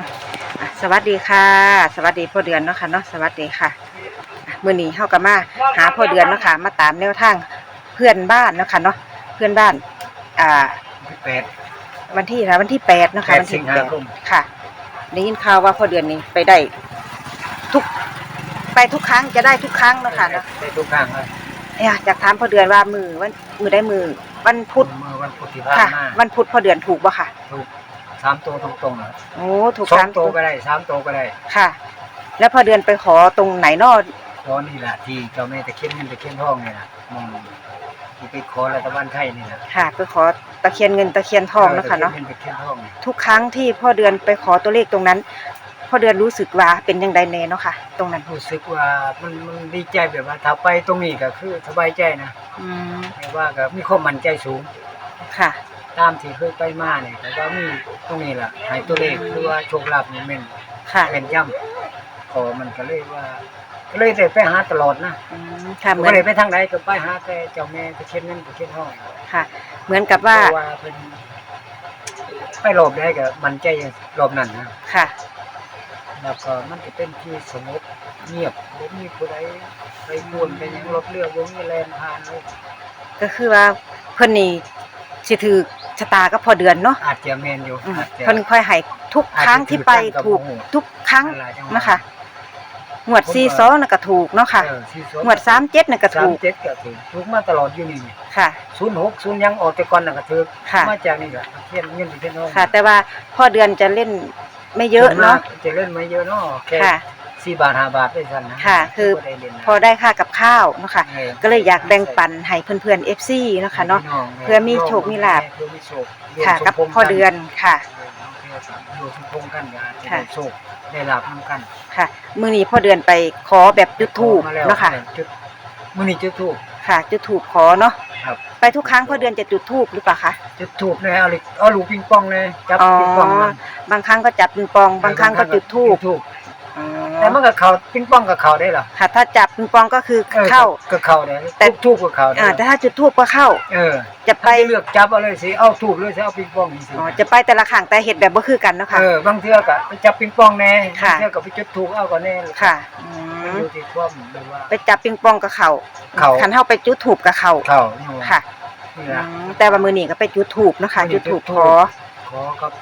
อะสวัสดีค่ะ สวัสดีพ่อเดือนเนาะค่ะเนาะสวัสดีค่ะอะมื้อนี้เฮาก็มาหาพ่อเดือนเนาะค่ะมาตามแนวทางเพื่อนบ้านเนาะค่ะเนาะเพื่อนบ้าน อ่า แปด วันที่นะวันที่แปดเนาะค่ะแปดวันสิที่งแปหาดคม ค่ะได้ยินข่าวว่าพ่อเดือนนี้ไปได้ ทุก ไปทุกครั้งจะได้ทุกครั้งเนาะค่ะเนาะได้ทุกครั้งเลยเนี่ยอยากถามพ่อเดือนว่ามือวันมือได้มือวันพุธเมื่อวันพุธที่ผ่านค่ะ มาวันพุธพ่อเดือนถูกบ่ค่ะ ถูก สามตัวตรงๆเลยโอ้ถูกสอสางมตัวก็ได้สามตัวก็ได้ค่ะ แล้วพอเดือนไปขอตรงไหนเนอขอนี่แหละที่เจ้าแม่ตะเคียนเงินตะเคียนทองนี่นะมองที่ไปขอรัฐบาลไทยนี่นะค่ะ ไปขอตะเคียนเงินตะเคียนทองเนาะค่ะเนาะตเคียนเงินตะเคียนทองนี่ทุกครั้งที่พ่อเดือนไปขอตัวเลขตรงนั้นพ่อเดือนรู้สึกว่าเป็นยังไงแน่เนาะค่ะ ตรงนั้นรู้สึกว่ามันมันดีใจแบบว่าถ้าไปตรงนี้ก็คือสบายใจนะอืมแต่ว่าก็มีความมั่นใจสูง ค่ะ ตามที่เคยไปมาเนี่ยแต่ว่ามีตรงนี้แหละให้ตัวเลขคือว่าโชคลาภนี่แม่นค่ะแม่นย่ำก็มันก็เลยว่าก็เลยได้ไปหาตลอดนะอืมค่ะเหมืก็อนเลยไปทางไหนก็ไปหาแต่เจ้าแม่ตะเคียนเงินตะเคียนทองค่ะ เหมือนกับเพว่าราะว่าเป็นไปหลบได้ก็มันใจหลบนั่นนะ ค่ะ แล้วก็มันจะเป็นที่สงบเงียบบ่มีผู้ใดไปกวนไปหยังรถเรือบ่มีแลนผ่านเลยก็คือว่าเพิ่นนี่สิถือ ชะตากับพ่อเดือนเนาะอาจจะแม่นอยู่อืมอาจจะ เพิ่นค่อยให้ทุกครั้งที่ไปถูกทุกครั้งอะไรจังหวนะคะงวดซีซอน่ะก็ถูกเนาะค่ะเออสี่สองงวดสามเจ็ดน่ะก็สามถูกเจ็ดก็ถูกถูกมาตลอดอยู่นี่ค่ะ ศูนย์หกศูนย์ยังออกแต่ก่อนน่ะก็ถูกค่ะ มาจากนี่ก็เขียนเงินเขียนทองค่ะ แต่ว่าพ่อเดือนจะเล่นไม่เยอะเนาะ จะเล่นไม่เยอะเนาะแค่ค่ะ สี่บาทห้าบาทได้สั่นนะค่ะคือ บ่ได้เล่นนะ พอได้ค่ากับข้าวเนาะค่ะออ ก็เลยอยากแบ่งปันให้เพื่อนๆ FC เนาะค่ะเนาะ พี่งเพื่อมีโชคมีลาภ เพื่อมีโชคค่ะกับพ่อเดือนค่ะอยู่ทุกพงกันก็อาจจะค่ะได้โชคได้ลาบนํกันค่ะ มื้อนี้พ่อเดือนไปขอแบบจุดธูปมาแล้วเนาะค่ะ จุดมื้อนี้จุดทูบค่ะ จุดธูปขอเนาะ ครับ ไปทุกครั้งพ่อเดือนจะจุดธูปหรือเปล่าคะ จุดทูบเลยเอาลูกเอาลูกปิงปองเลยจับอ๋อ ปิงปองมันบางครั้งก็จับปิงปอง บางครั้งก็จุดธูป จุดอ๋ แต่อมันก็เข้าปิงปองก็เข้าได้เหรอค่ะถ้าจับปิงปองก็คือออเข้า ก็เข้าได้แต่ทุบทูบก็เข้าได้อ่าแต่ถ้าจุดธูปก็เข้า เออจะไปไป เลือกจับเอาเลยสิเอาทูบเลยสิเอาปิงปองสิอ๋อจะไปแต่ละครั้งแต่เฮ็ดแบบบ่คือกันเนาะค่ะ เออบางเทื่อก็ไปจับปิงปองแน่ค่ะบางเทื่อก็ไปจุดทูบเอาก็แน่ค่ะอืมันมอยู่ที่ความแบบว่า ไปจับปิงปองกับเขาเข้าคันเฮาไปจุดธูปกับเขาเข้านี่ว่าค่ะนี่อืล่ะมแต่ว่ามื้อนี้ก็ไปจุดธูปเนาะค่ะมื้อนี้จุดธูปจุดธูขปอขอกับ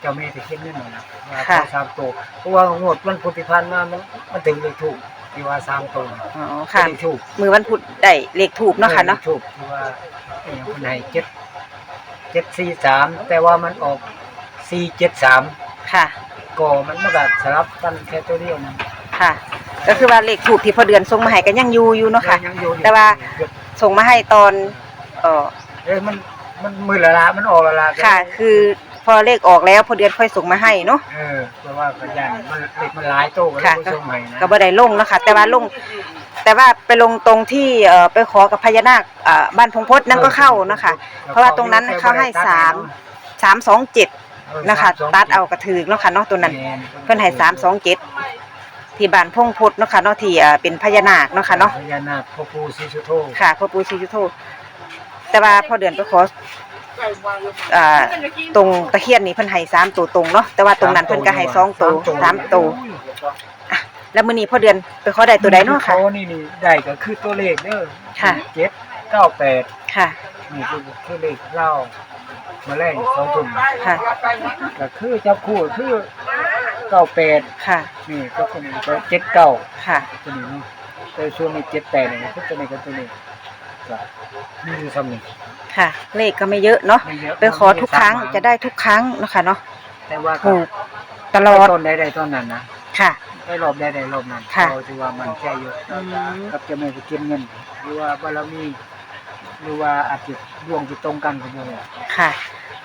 เจ้าแม่ตะเคียนนั่นน่ะว่าค่ะขอสามตัวเพราะว่างวดวันพุธที่ผ่านมามันมันถึงเลขถูกที่ว่าสามตัวอ๋อค่ะ เลขถูกมือวันพุธได้เลขถูกเนาะค่ะเนาะลขถูกที่ว่าอหย่างคนไหนเจ็ดเจ็ดสี่สามแต่ว่ามันออกสี่เจ็ดสามค่ะก็มันมันก็สลับกันแค่ตัวเดียวนะค่ะ ก็คือว่าเลขถูกที่พอเดือนส่งมาให้ก็ยังอยู่อยู่เนาะค่ะ ยังอยู่อยู่แต่ว่า ส่งมาให้ตอนเอ่อเอ้ยมันมันมือละละมันออกละละค่ะ คือพ อเลขออกแล้วพอเดือนค่อยส่งมาให้เนาะเออเพราะว่าก็ยันมันเลขมันหลายโตก็เลยค่ะบ่ส่งให้นะก็บ่ได้ลงเนาะค่ะแต่ว่าลง แต่ว่าไปลงตรงที่เอ่อไปขอกับพญานาคอ่าบ้านพงพจน์นั่นก็เข้าเนาะค่ะเพราะว่าตรงนั้นเขาให้สามสามสองเจ็ดเออนะคะสมสงตัดเอากระถือเนาะค่ะเนาะตัวนั้นแม่เพิ่นให้สามสองเจ็ดที่บ้านพงพจน์เนาะค่ะเนาะที่อ่าเป็นพญานาคเนาะค่ะเนาะพญานาคพ่อปู่ศรีสุโธค่ะพ่อปู่ศรีสุโธแต่ว่าพอเดือนไปขอ อ่าตรงตะเคียนนี่เพิ่นให้สามตัวตรงเนาะแต่ว่าตรงนั้นเพิ่นก็ให้สองตัวสามตัวอะแล้วมื้อนี้พอเดือนไปขอได้ตัวใดเนาะค่ะเขานี่นี่ได้ก็คือตัวเลขเด้อค่ะ เจ็ดเก้าแปดค่ะ นี่คือคือเลขเล่ามาแรงสองทุ่มค่ะ ก็คือจับคู่คือเก้าแปดค่ะนี่ก็ตัวนี้ก็เจ็ดเก้าค่ะ ตัวนี้เนาะแต่ช่วงนี้เจ็ดแปดเนี่ยคือตัวนี้กับตัวนี้ก็มีอยู่ซ้ำนี่ ค่ะ เลขก็ไม่เยอะเนาะม่เยะไปขอทุกครั้งจะได้ทุกครั้งเนาะค่ะเนาะแต่ว่าก็ถูกตลอดต้นใดใดต้นนั้นนะค่ะ ได้รอบใดใดรอบนั้นค่ะเราถือว่ามันใจอยู่อืม กับเจะไม่ไปเก็บเงิน หรือว่าบารมีหรือว่าอาจจะดวงจะตรงกันกับเรา ค่ะ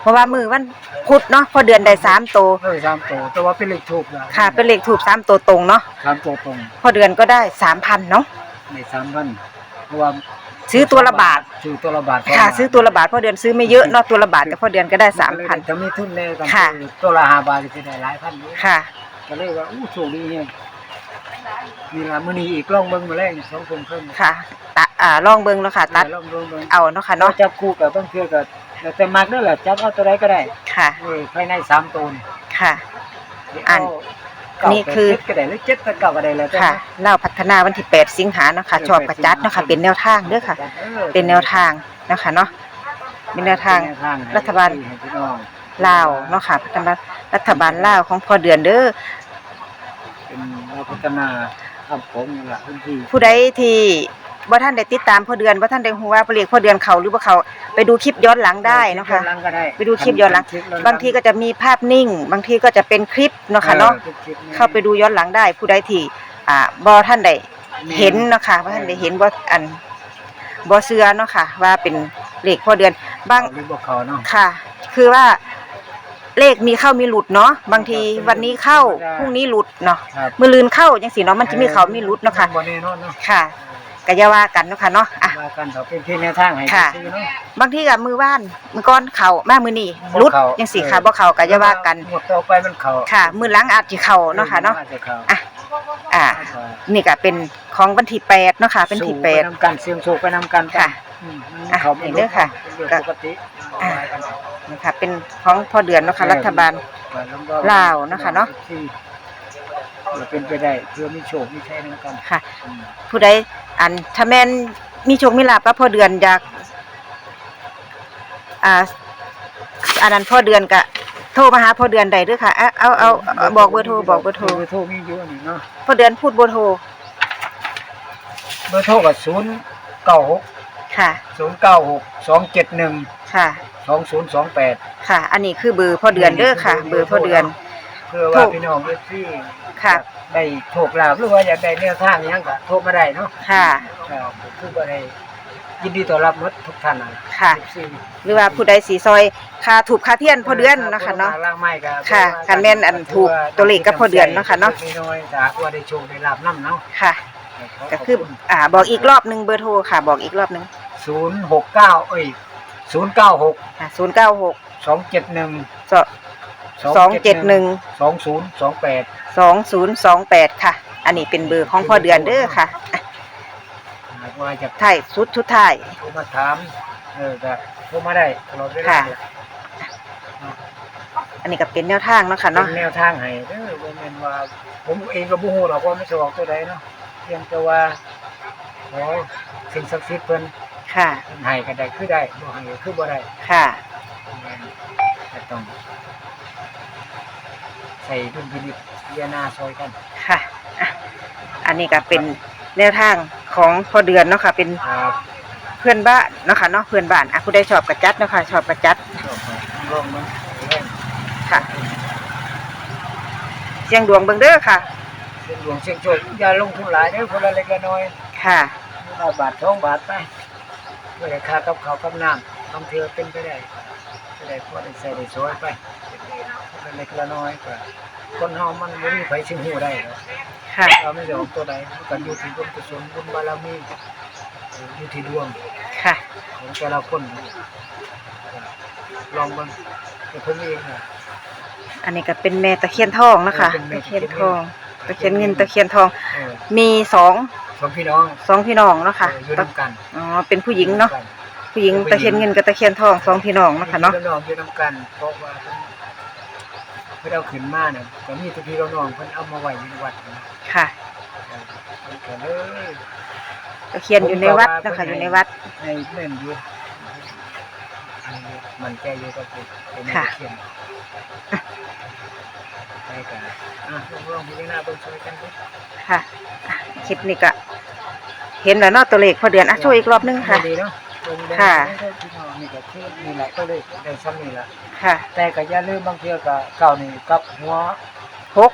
เพราะว่ามือวันพุธเนาะพอเดือนได้สามตัวเออสามตัวแต่ว่าเป็นเลขถูกนะค่ะ เป็นเลขถูกสามตัวตรงเนาะสามตัวตรงพอเดือนก็ได้สามพันเนาะในสามพันเพราะว่า ซื้อตัวละบาทซื้อตัวละบาทค่ะ ซื้อตัวละบาทพอเดือนซื้อไม่เยอะเนาะตัวละบาทแต่พอเดือนก็ได้สามพัน จะมีทุนแน่กันค่ะซื้อตัวละห้าบาทจะได้หลายพันอยู่ค่ะ ก็เลยว่าอู้โชคดีเนี่ยนี่ล่ะมื้อนี้อีกลองเบิ่งมาแรงสองคนครึ่งค่ะตะอ่าลองเบิ่งเนาะค่ะ ตัดลองเบิ่งเบิ่งเอาเนาะค่ะเนาะเนาะจับคู่กับบางเทื่อก็แล้วแต่มักนั่นแหละจับเอาตัวใดก็ได้ค่ะ เออภายในสามตัวนี่ค่ะอันเก้า นี่คือแปดเจ็ดก็ได้หรือเจ็ดแปดเก้าก็ได้แล้วแต่ค่ะเล่าพัฒนาวันที่ 8 สิงหาเนาะค่ะชอบกระจัดเนาะค่ะ เป็นแนวทางเด้อค่ะ ออเป็นแนวทางเนาะค่ะเนาะเป็นแนวทาง เป็นแนวทางให้รัฐบาล ให้พี่น้องลาวเนาะค่ะพัฒนารัฐบาลลาวของพอเดือนเด้อ เป็นเราพัฒนาครับผมนี่ล่ะพื้นที่ผู้ใดที่บ่ท่านได้ติดตามพอเดือนบ่ท่านได้ฮู้ว่าเรียกพอเดือนเขาหรือบ่เขา ไปดูคลิปย้อนหลังได้เนาะค่ะย้อหลังก็ได้ไปดูคลิปย้อนหลังคลิปย้อนบางทีก็จะมีภาพนิ่ง บางทีก็จะเป็นคลิปเนาะค่ะเนาะ ออคลิปๆเข้าไปดูย้อนหลังได้ผู้ใดที่อ่าบ่ท่านได้เห็นเนาะค่ะบ่ท่านได้เห็นบ่อันบ่เชื่อเนาะค่ะ ว่าเป็นเลขพอเดือนบาง หรือบ่เขาเนาะ ค่ะ คือว่าเลขมีเข้ามีหลุดเนาะ บางทีวันนี้เข้าพรุ่งนี้หลุดเนาะ ครับมือลืนเข้าจังสีเนาะ มันจะมีเขามีหลุดเนาะค่ะ บ่แน่นอนเนาะค่ะ ก็อย่าว่ากันเนาะค่ะเนาะอะ ว่ากันเขาเป็นที่แนวทางให้ค่ะ ซื้อเนาะ บางทีกับมือว่านมือก้อนเขาแม่มือนี่บ่หลุดเข้าจังสีค่ะบ่เขาก็อย่าว่ากันหมดต่อไปมันเขาค่ะ มือหล้างอาจจะเขาเนาะค่ะเนาะอจจเข้าอะอ่า นี่ก็เป็นของวันที่แปดเนาะค่ะเป็นที่สู้แปดไปนำกันเสียงโชคไปนำกันค่ะอืมมันอะเขาไม่เห็นเด้อค่ะเป็นเรื่องปกติอะเอาไว้กันนี่ค่ะเป็นของพอเดือนเนาะค่ะรัฐบาล ลาวเนาะค่ะเนาะ ที่ จะเป็นไปได้เพื่อมีโชคมีชัยนำกันค่ะ อืมผู้ใดอันถ้าแม่นมีโชคมีลาภกับพ่อเดือนอยากอ่าอันนั้นพ่อเดือนก็โทรมาหาพ่อเดือนได้เด้วยค่ะเอาเอาเอาเอาบอกเบอร์โทรบอกเบอร์โทรเบอร์โทรมีอยู่นี่เนาะพ่อเดือนพูดเบอร์โทรเบอร์โทรกับศูนย์เก้าหกค่ะ ศูนย์เก้าหกสองเจ็ดหนึ่งค่ะ สองศูนย์สองแปด ค่ะ อันนี้คือเบอร์พ่อเดือนเด้อค่ะ เบอร์พ่อเดือนเพื่อว่าพี่น้องเอฟซีค่ะได้โชคลาภหรือว่าอยากได้แนวทางหยังก็โทรมาได้เนาะค่ะอ่าคือว่าได้ยินดีต้อนรับหมดทุกท่านนะค่ะ FC หรือว่าผู้ใดสีซอยค่าถูกค่าเทียนพ่อเดือนเนาะค่ะเนาะล่างไม้ก็ค่ะคันแม่นอันถูกตัวเลขกับพ่อเดือนเนาะค่ะเนาะน้อยๆถ้าว่าได้โชคได้ลาภนำเนาะค่ะก็คืออ่าบอกอีกรอบหนึงเบอร์โทรค่ะ บอกอีกรอบหนึง069เอ้ย096ค่ะศูนย์เก้าหก271 สองเจ็ดหนึ่ง2028สองศูนย์สองแปดค่ะ อันนี้เป็นเบอร์ของพ่อเดือนเด้อค่ะอะหากว่าจะท้ายสุดทุดท้าย โทรมาถาม เออก็โทรมาได้ตลอดเวลาค่ะอันนี้ก็เป็นแนวทางเนาะค่ะเป็เนาะ นแนวทางให้เด้อบ่แม่นว่า ผมเองก็บ่ฮู้หรอกว่ามันสิออกตัวใดเนาะเพียงแต่ว่าขอสิ่งศักดิ์สิทธิ์เพิ่นค่ะ เพิ่นให้ก็ได้คือได้บ่ให้ก็คือบ่ได้ค่ะ ก็ต้อง ใส่ดุลพินิจพิจารณาซอยกัน ค่ะอะ อันนี้ก็เป็นแนวทางของพ่อเดือนเนาะค่ะ เป็นครับเพื่อนบ้านเนาะค่ะเนาะเพื่อนบ้านอะผู้ใดชอบกระจัดเนาะค่ะชอบกระจัดชอบครับลองมันเล่นค่ะ เสียงดวงเบิ่งเด้อค่ะ เสียงหลวงเสียงโชคอย่าลงทุนหลายเด้อคนละเล็กละน้อยค่ะเอาบาทสองบาทไปเพื่อได้ค่ากับข้าวกับน้ำบางเทื่อเป็นไปได้จะได้พอได้ใส่ได้สวยไปคนละ เล็กละน้อยก็คนเฮามันบ่มีไผสิฮู้ได้หรอกค่ะ เราไม่ได้ออกตัวใดมันก็อยู่ที่บุญกุศลบุญบารมีอยู่ที่ดวงค่ะ ของแต่ละคนนะลองเบิ่งแต่เพิ่นเองน่ะ อันนี้ก็เป็นแม่ตะเคียนทองเนาะคะเป็นแม่ตะเคียนตะเคียนทอง ตะเคียนเงินตะเคียนทอง เออมีสองสองพี่น้องสองพี่น้องเนาะค่ะเอออยู่นํกันอ๋อ เป็นผู้หญิงเนาะ ผู้หญิงตะเคียนเงินกับตะเคียนทองสองพี่น้องเนาะค่ะเนาะพี่น้องอยู่นํกันเพราะว่าเพิ่นเพิ่นเอาขึ้นมาเนี่ยก็มีแต่พี่น้องเพิ่นเอามาไว้อยู่ในวัดนะค่ะเออเพิ่นก็เลยตะเคียนอยู่ในวัดเนาะคะอยู่ในวัดในเล่นอยู่มันใจอยู่กับเป็นเป็นค่ะเขียนไปกันอะลองลองพิจารณาเบิ่งช่วยกันดูค่ะอะคลิปนี้ก็เห็นแล้วเนาะตัวเลขพอเดือนอะช่วยอีกรอบนึงค่ะ ดีเนาะ เบิ่งเบิ่งค่ะเบิ่งพี่น้องนี่ก็คือนี่แหละก็เลยได้ซ้ำนี่แหละค่ะแต่ก็อย่าลืมบางเทื่อก็เก่านี่กับหัวหก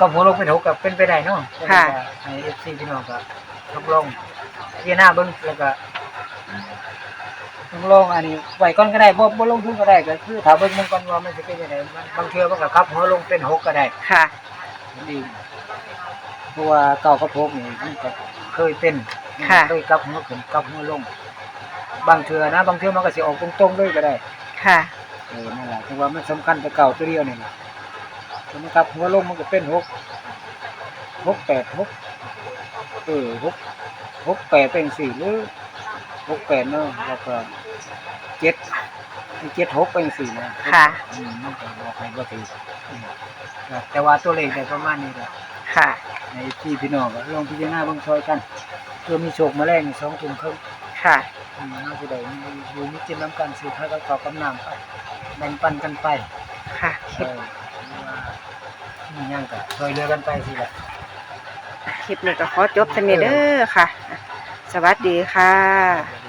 กับหัวลงเป็นหกก็เป็นไปได้เนาะค่ะ ให้ FC พี่น้องก็ลองลองพิจารณาเบิ่งแล้วก็ลองลองอันนี้ไว้ก่อนก็ได้บ่บ่ลงทุนก็ได้ก็คือถ้าเบิ่งมันก่อนว่ามันสิเป็นจังไดมันบางเทื่อมันก็กลับหัวลงเป็นหกก็ได้ ค่ะดีเพราะว่าเก่ากับหกนี่มันก็เคยเป็นค่ะ เคยกลับหัวขึ้นกลับหัวลง บางเทื่อนะ บางเทื่อมันก็สิออกตรงๆเลยก็ได้ค่ะ เออนั่นแหละแต่ว่ามันสำคัญแต่เก่าตัวเดียวนี่แหละถ้ามันกลับหัวลงมันก็เป็นหกหกแปดหกเออหกหกแปดเป็นสี่หรือหกแปดเนาะแล้วก็เจ็ดเจ็ดหกเป็นสี่นะค่ะ อืมมันก็บอกให้บ่ถืออืมครับแต่ว่าตัวเลขได้ประมาณนี้แหละค่ะ ในที่พี่น้องก็ลองพิจารณาเบิ่งช่วยกันเพื่อมีโชคมาแรงในสองกลุ่มครึ่ง ค่ะอืมน่าจะได้มีอยู่มีจิตน้ำกันสืบให้กับต่อกำนำไปแบ่งปันกันไปค่ะเออหรือว่ามีหยังก็ช่วยเหลือกันไปสิแหละ คลิปนี้ก็ขอจบสนิเด้อค่ะ สวัสดีค่ะ